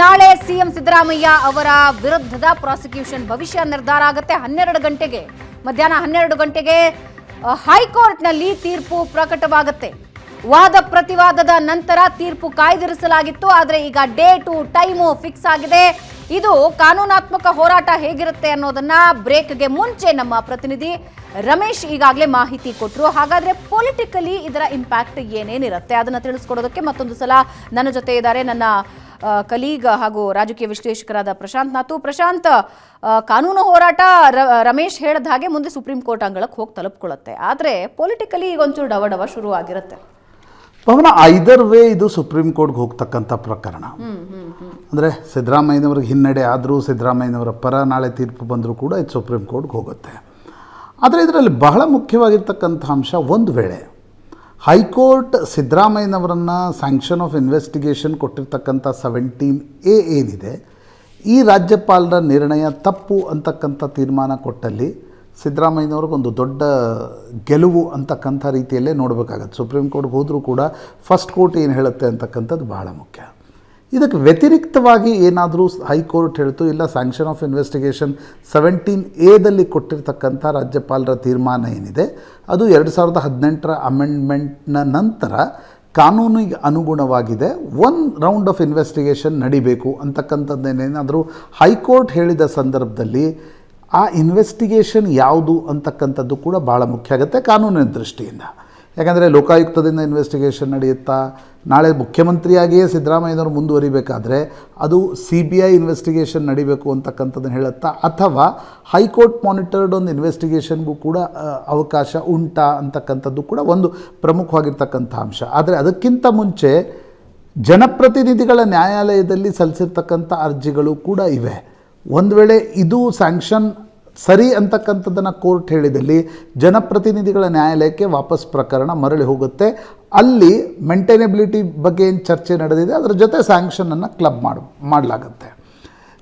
ನಾಳೆ ಸಿಎಂ ಸಿದ್ದರಾಮಯ್ಯ ಅವರ ವಿರುದ್ಧದ ಪ್ರಾಸಿಕ್ಯೂಷನ್ ಭವಿಷ್ಯ ನಿರ್ಧಾರ ಆಗುತ್ತೆ ಹನ್ನೆರಡು ಗಂಟೆಗೆ. ಮಧ್ಯಾಹ್ನ ಹನ್ನೆರಡು ಗಂಟೆಗೆ ಹೈಕೋರ್ಟ್ನಲ್ಲಿ ತೀರ್ಪು ಪ್ರಕಟವಾಗುತ್ತೆ. ವಾದ ಪ್ರತಿವಾದದ ನಂತರ ತೀರ್ಪು ಕಾಯ್ದಿರಿಸಲಾಗಿತ್ತು, ಆದರೆ ಈಗ ಡೇಟು, ಟೈಮು ಫಿಕ್ಸ್ ಆಗಿದೆ. ಇದು ಕಾನೂನಾತ್ಮಕ ಹೋರಾಟ ಹೇಗಿರುತ್ತೆ ಅನ್ನೋದನ್ನ ಬ್ರೇಕ್ಗೆ ಮುಂಚೆ ನಮ್ಮ ಪ್ರತಿನಿಧಿ ರಮೇಶ್ ಈಗಾಗಲೇ ಮಾಹಿತಿ ಕೊಟ್ಟರು ಹಾಗಾದ್ರೆ ಪೊಲಿಟಿಕಲಿ ಇದರ ಇಂಪ್ಯಾಕ್ಟ್ ಏನೇನಿರುತ್ತೆ? ಅದನ್ನ ತಿಳಿಸ್ಕೊಡೋದಕ್ಕೆ ಮತ್ತೊಂದು ಸಲ ನನ್ನ ಜೊತೆ ಇದ್ದಾರೆ ನನ್ನ ಕಲೀಗ್ ಹಾಗೂ ರಾಜಕೀಯ ವಿಶ್ಲೇಷಕರಾದ ಪ್ರಶಾಂತ್ ನಾಥು. ಪ್ರಶಾಂತ್ ಕಾನೂನು ಹೋರಾಟ ರಮೇಶ್ ಹೇಳಿದ ಹಾಗೆ ಮುಂದೆ ಸುಪ್ರೀಂ ಕೋರ್ಟ್ ಅಂಗಳಕ್ಕೆ ಹೋಗಿ ತಲುಪ್ಕೊಳ್ಳುತ್ತೆ. ಆದರೆ ಪೊಲಿಟಿಕಲಿ ಈಗ ಒಂಚೂರು ಡವ ಡವ ಶುರು ಆಗಿರುತ್ತೆ. ಪವನ ಐದರ್ ವೇ ಇದು ಸುಪ್ರೀಂ ಕೋರ್ಟ್ಗೆ ಹೋಗ್ತಕ್ಕಂಥ ಪ್ರಕರಣ. ಅಂದರೆ ಸಿದ್ದರಾಮಯ್ಯನವ್ರಿಗೆ ಹಿನ್ನಡೆ ಆದರೂ ಸಿದ್ದರಾಮಯ್ಯನವರ ಪರ ನಾಳೆ ತೀರ್ಪು ಬಂದರೂ ಕೂಡ ಇದು ಸುಪ್ರೀಂ ಕೋರ್ಟ್ಗೆ ಹೋಗುತ್ತೆ. ಆದರೆ ಇದರಲ್ಲಿ ಬಹಳ ಮುಖ್ಯವಾಗಿರ್ತಕ್ಕಂಥ ಅಂಶ ಒಂದು ವೇಳೆ. ಹೈಕೋರ್ಟ್ ಸಿದ್ದರಾಮಯ್ಯನವರನ್ನು ಸ್ಯಾಂಕ್ಷನ್ ಆಫ್ ಇನ್ವೆಸ್ಟಿಗೇಷನ್ ಕೊಟ್ಟಿರ್ತಕ್ಕಂಥ ಸೆವೆಂಟೀನ್ ಎ ಏನಿದೆ, ಈ ರಾಜ್ಯಪಾಲರ ನಿರ್ಣಯ ತಪ್ಪು ಅಂತಕ್ಕಂಥ ತೀರ್ಮಾನ ಕೊಟ್ಟಲ್ಲಿ ಸಿದ್ದರಾಮಯ್ಯನವ್ರಿಗೊಂದು ದೊಡ್ಡ ಗೆಲುವು ಅಂತಕ್ಕಂಥ ರೀತಿಯಲ್ಲೇ ನೋಡಬೇಕಾಗತ್ತೆ. ಸುಪ್ರೀಂ ಕೋರ್ಟ್ಗೆ ಹೋದರೂ ಕೂಡ ಫಸ್ಟ್ ಕೋರ್ಟ್ ಏನು ಹೇಳುತ್ತೆ ಅಂತಕ್ಕಂಥದ್ದು ಬಹಳ ಮುಖ್ಯ. ಇದಕ್ಕೆ ವ್ಯತಿರಿಕ್ತವಾಗಿ ಏನಾದರೂ ಹೈಕೋರ್ಟ್ ಹೇಳ್ತು ಇಲ್ಲ ಸ್ಯಾಂಕ್ಷನ್ ಆಫ್ ಇನ್ವೆಸ್ಟಿಗೇಷನ್ ಸೆವೆಂಟೀನ್ ಎದಲ್ಲಿ ಕೊಟ್ಟಿರ್ತಕ್ಕಂಥ ರಾಜ್ಯಪಾಲರ ತೀರ್ಮಾನ ಏನಿದೆ, ಅದು ಎರಡು ಸಾವಿರದ ಹದಿನೆಂಟರ ಅಮೆಂಡ್ಮೆಂಟ್ನ ನಂತರ ಕಾನೂನಿಗೆ ಅನುಗುಣವಾಗಿದೆ ಒನ್ ರೌಂಡ್ ಆಫ್ ಇನ್ವೆಸ್ಟಿಗೇಷನ್ ನಡಿಬೇಕು ಅಂತಕ್ಕಂಥದ್ದೇನೇನಾದರೂ ಹೈಕೋರ್ಟ್ ಹೇಳಿದ ಸಂದರ್ಭದಲ್ಲಿ ಆ ಇನ್ವೆಸ್ಟಿಗೇಷನ್ ಯಾವುದು ಅಂತಕ್ಕಂಥದ್ದು ಕೂಡ ಭಾಳ ಮುಖ್ಯ ಆಗುತ್ತೆ ಕಾನೂನಿನ ದೃಷ್ಟಿಯಿಂದ. ಯಾಕಂದರೆ ಲೋಕಾಯುಕ್ತದಿಂದ ಇನ್ವೆಸ್ಟಿಗೇಷನ್ ನಡೆಯುತ್ತಾ, ನಾಳೆ ಮುಖ್ಯಮಂತ್ರಿಯಾಗಿಯೇ ಸಿದ್ದರಾಮಯ್ಯನವರು ಮುಂದುವರಿಬೇಕಾದ್ರೆ ಅದು ಸಿ ಬಿ ಐ ಇನ್ವೆಸ್ಟಿಗೇಷನ್ ನಡಿಬೇಕು ಅಂತಕ್ಕಂಥದ್ದನ್ನು ಹೇಳುತ್ತಾ, ಅಥವಾ ಹೈಕೋರ್ಟ್ ಮಾನಿಟರ್ಡ್ ಒಂದು ಇನ್ವೆಸ್ಟಿಗೇಷನ್ಗೂ ಕೂಡ ಅವಕಾಶ ಉಂಟಾ ಅಂತಕ್ಕಂಥದ್ದು ಕೂಡ ಒಂದು ಪ್ರಮುಖವಾಗಿರ್ತಕ್ಕಂಥ ಅಂಶ. ಆದರೆ ಅದಕ್ಕಿಂತ ಮುಂಚೆ ಜನಪ್ರತಿನಿಧಿಗಳ ನ್ಯಾಯಾಲಯದಲ್ಲಿ ಸಲ್ಲಿಸಿರ್ತಕ್ಕಂಥ ಅರ್ಜಿಗಳು ಕೂಡ ಇವೆ. ಒಂದು ವೇಳೆ ಇದು ಸ್ಯಾಂಕ್ಷನ್ ಸರಿ ಅಂತಕ್ಕಂಥದ್ದನ್ನು ಕೋರ್ಟ್ ಹೇಳಿದಲ್ಲಿ ಜನಪ್ರತಿನಿಧಿಗಳ ನ್ಯಾಯಾಲಯಕ್ಕೆ ವಾಪಸ್ ಪ್ರಕರಣ ಮರಳಿ ಹೋಗುತ್ತೆ. ಅಲ್ಲಿ ಮೇಂಟೈನಬಿಲಿಟಿ ಬಗ್ಗೆ ಏನು ಚರ್ಚೆ ನಡೆದಿದೆ, ಅದರ ಜೊತೆ ಸ್ಯಾಂಕ್ಷನನ್ನು ಕ್ಲಬ್ ಮಾಡ, ಮಾಡಲಾಗುತ್ತೆ.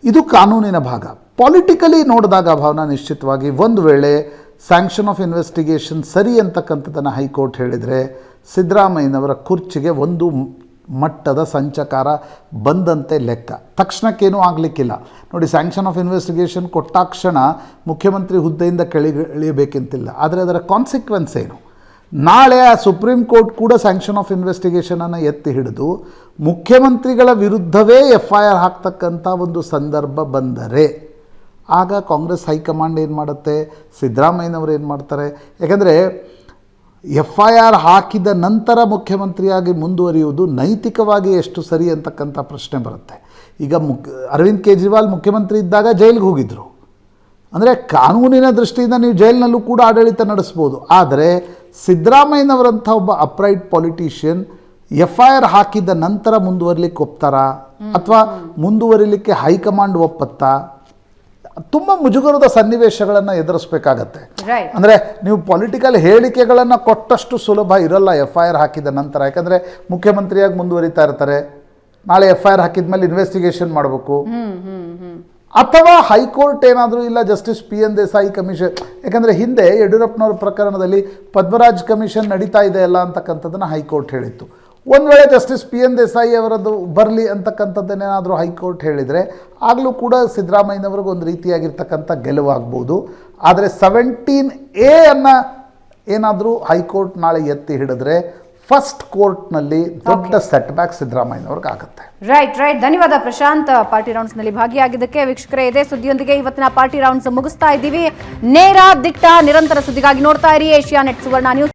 ಇದು ಕಾನೂನಿನ ಭಾಗ. ಪಾಲಿಟಿಕಲಿ ನೋಡಿದಾಗ ಭಾವನಾ ನಿಶ್ಚಿತವಾಗಿ ಒಂದು ವೇಳೆ ಸ್ಯಾಂಕ್ಷನ್ ಆಫ್ ಇನ್ವೆಸ್ಟಿಗೇಷನ್ ಸರಿ ಅಂತಕ್ಕಂಥದ್ದನ್ನು ಹೈಕೋರ್ಟ್ ಹೇಳಿದರೆ ಸಿದ್ದರಾಮಯ್ಯನವರ ಕುರ್ಚಿಗೆ ಒಂದು ಮಟ್ಟದ ಸಂಚಕಾರ ಬಂದಂತೆ ಲೆಕ್ಕ. ತಕ್ಷಣಕ್ಕೇನೂ ಆಗಲಿಕ್ಕಿಲ್ಲ. ನೋಡಿ ಸ್ಯಾಂಕ್ಷನ್ ಆಫ್ ಇನ್ವೆಸ್ಟಿಗೇಷನ್ ಕೊಟ್ಟಾಕ್ಷಣ ಮುಖ್ಯಮಂತ್ರಿ ಹುದ್ದೆಯಿಂದ ಕೆಳಗೆ ಇಳಿಯಬೇಕಂತಿಲ್ಲ ಆದರೆ ಅದರ ಕಾನ್ಸಿಕ್ವೆನ್ಸ್ ಏನು? ನಾಳೆ ಆ ಸುಪ್ರೀಂ ಕೋರ್ಟ್ ಕೂಡ ಸ್ಯಾಂಕ್ಷನ್ ಆಫ್ ಇನ್ವೆಸ್ಟಿಗೇಷನನ್ನು ಎತ್ತಿ ಹಿಡಿದು ಮುಖ್ಯಮಂತ್ರಿಗಳ ವಿರುದ್ಧವೇ ಎಫ್ ಐ ಆರ್ ಹಾಕ್ತಕ್ಕಂಥ ಒಂದು ಸಂದರ್ಭ ಬಂದರೆ ಆಗ ಕಾಂಗ್ರೆಸ್ ಹೈಕಮಾಂಡ್ ಏನು ಮಾಡುತ್ತೆ? ಸಿದ್ದರಾಮಯ್ಯನವರು ಏನು ಮಾಡ್ತಾರೆ? ಯಾಕಂದರೆ ಎಫ್ ಐ ಆರ್ ಹಾಕಿದ ನಂತರ ಮುಖ್ಯಮಂತ್ರಿಯಾಗಿ ಮುಂದುವರಿಯುವುದು ನೈತಿಕವಾಗಿ ಎಷ್ಟು ಸರಿ ಅಂತಕ್ಕಂಥ ಪ್ರಶ್ನೆ ಬರುತ್ತೆ. ಈಗ ಮುಕ್, ಅರವಿಂದ್ ಕೇಜ್ರಿವಾಲ್ ಮುಖ್ಯಮಂತ್ರಿ ಇದ್ದಾಗ ಜೈಲಿಗೆ ಹೋಗಿದ್ದರು ಅಂದರೆ ಕಾನೂನಿನ ದೃಷ್ಟಿಯಿಂದ ನೀವು ಜೈಲಿನಲ್ಲೂ ಕೂಡ ಆಡಳಿತ ನಡೆಸ್ಬೋದು. ಆದರೆ ಸಿದ್ದರಾಮಯ್ಯನವರಂಥ ಒಬ್ಬ upright politician F I R ಹಾಕಿದ ನಂತರ ಮುಂದುವರಿಲಿಕ್ಕೆ ಒಪ್ತಾರಾ? ಅಥವಾ ಮುಂದುವರಿಲಿಕ್ಕೆ ಹೈಕಮಾಂಡ್ ಒಪ್ಪತ್ತಾ? ತುಂಬ ಮುಜುಗರದ ಸನ್ನಿವೇಶಗಳನ್ನು ಎದುರಿಸಬೇಕಾಗತ್ತೆ. ಅಂದರೆ ನೀವು ಪೊಲಿಟಿಕಲ್ ಹೇಳಿಕೆಗಳನ್ನು ಕೊಟ್ಟಷ್ಟು ಸುಲಭ ಇರಲ್ಲ ಎಫ್ ಐ ಆರ್ ಹಾಕಿದ ನಂತರ. ಯಾಕಂದರೆ ಮುಖ್ಯಮಂತ್ರಿಯಾಗಿ ಮುಂದುವರಿತಾ ಇರ್ತಾರೆ. ನಾಳೆ ಎಫ್ ಐ ಆರ್ ಹಾಕಿದ ಮೇಲೆ ಇನ್ವೆಸ್ಟಿಗೇಷನ್ ಮಾಡಬೇಕು ಅಥವಾ ಹೈಕೋರ್ಟ್ ಏನಾದರೂ ಇಲ್ಲ justice P N Desai commission ಯಾಕಂದರೆ ಹಿಂದೆ ಯಡಿಯೂರಪ್ಪನವ್ರ ಪ್ರಕರಣದಲ್ಲಿ ಪದ್ಮರಾಜ್ ಕಮಿಷನ್ ನಡೀತಾ ಇದೆ ಅಲ್ಲ ಅಂತಕ್ಕಂಥದ್ದನ್ನು ಹೈಕೋರ್ಟ್ ಹೇಳಿತ್ತು. ಒಂದು ವೇಳೆ ಜಸ್ಟಿಸ್ ಪಿ ಎನ್ ದೇಸಾಯಿ ಅವರದ್ದು ಬರಲಿ ಅಂತಕ್ಕಂಥದ್ದನ್ನೇನಾದರೂ ಹೈಕೋರ್ಟ್ ಹೇಳಿದರೆ ಆಗಲೂ ಕೂಡ ಸಿದ್ದರಾಮಯ್ಯನವ್ರಿಗೆ ಒಂದು ರೀತಿಯಾಗಿರ್ತಕ್ಕಂಥ ಗೆಲುವಾಗ್ಬೋದು ಆದರೆ ಸೆವೆಂಟೀನ್ ಎ ಅನ್ನು ಏನಾದರೂ ಹೈಕೋರ್ಟ್ ನಾಳೆ ಎತ್ತಿ ಹಿಡಿದ್ರೆ ಫಸ್ಟ್ ಕೋರ್ಟ್ನಲ್ಲಿ ದೊಡ್ಡ ಸೆಟ್ ಬ್ಯಾಕ್ ಸಿದ್ದರಾಮಯ್ಯನವ್ರಿಗೆ ಆಗುತ್ತೆ. ರೈಟ್ ರೈಟ್ ಧನ್ಯವಾದ ಪ್ರಶಾಂತ್. ಪಾರ್ಟಿ ರೌಂಡ್ಸ್ನಲ್ಲಿ ಭಾಗಿಯಾಗಿದ್ದಕ್ಕೆ ವೀಕ್ಷಕರೇ ಇದೇ. ಸುದ್ದಿಯೊಂದಿಗೆ ಇವತ್ತಿನ ಪಾರ್ಟಿ ರೌಂಡ್ಸ್ ಮುಗಿಸ್ತಾ ಇದ್ದೀವಿ. ನೇರ ದಿಟ್ಟ ನಿರಂತರ ಸುದ್ದಿಗಾಗಿ ನೋಡ್ತಾ ಇರಿ ಏಷ್ಯಾ ನೆಟ್ ಸುವರ್ಣ ನ್ಯೂಸ್.